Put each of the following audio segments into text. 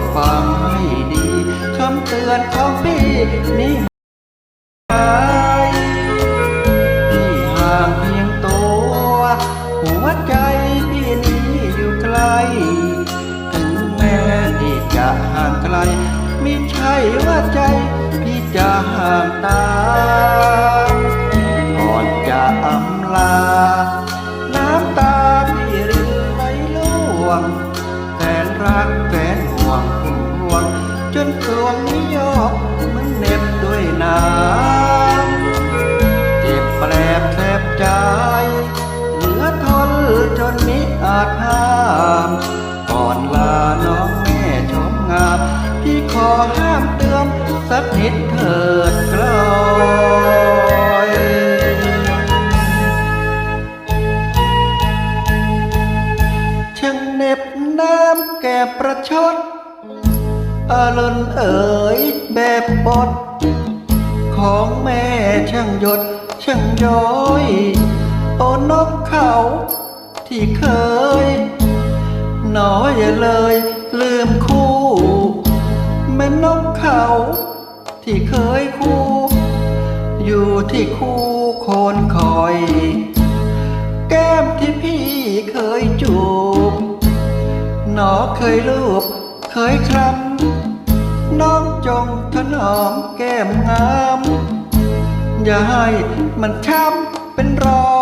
ดฟังให้ดีคำเตือนของพี่นี่หายพี่ห่างเพียงตัว หัวใจพี่นี้อยู่ไกล ถึงแม้ที่จะห่างไกลม่ใช่ว่าใจพี่จะห่างตา ก่อนจะอำลา น้ำตาพี่รินไหลล่วง จนมิอาจห้ามก่อนลาน้องแม่ชมงามพี่ขอห้ามเตือนสักนิดเถิดกลอยช่างเน็บน้ำแก่ประชดอรุณเอ๋ยแบบบดของแม่ช่างหยดช่างย้อย โอนกเขา ที่เคย น้อยเลยลืมคู่แม่นกเขา ที่เคยคู่ อยู่ที่คู่โคนคอย แก้มที่พี่เคยจูบนอเคยลูบเคยคลำน้องจงถนอมแก้มงาม อย่าให้มันช้ำเป็นรอย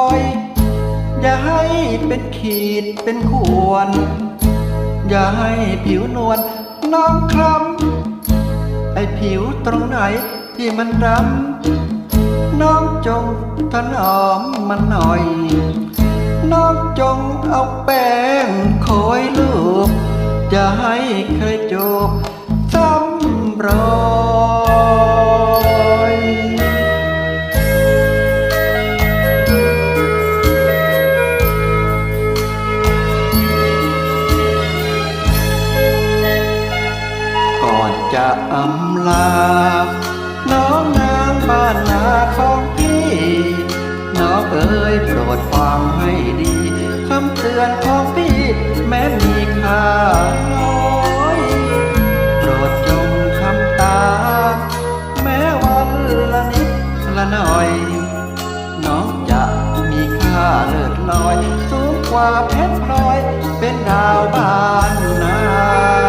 อย่าให้เป็นขีดเป็นข่วน อย่าให้ผิวนวลน้องคล้ำไอ้ผิวตรงไหนที่มันดำน้องจงถนอมมันหน่อย น้องจงเอาแป้งโคอยลูบอย่าให้เคยจูบซ้ำรอย จะอำลา น้องนางบ้านนาของพี่ น้องเอ๋ยโปรดฟังให้ดีคำเตือนของพี่แม้มีค่าน้อยโปรดจงทำตา แม้วันละนิดละหน่อย น้องจะมีค่าเลิศลอย สูงกว่าเพชรพลอยเป็นดาวบานนา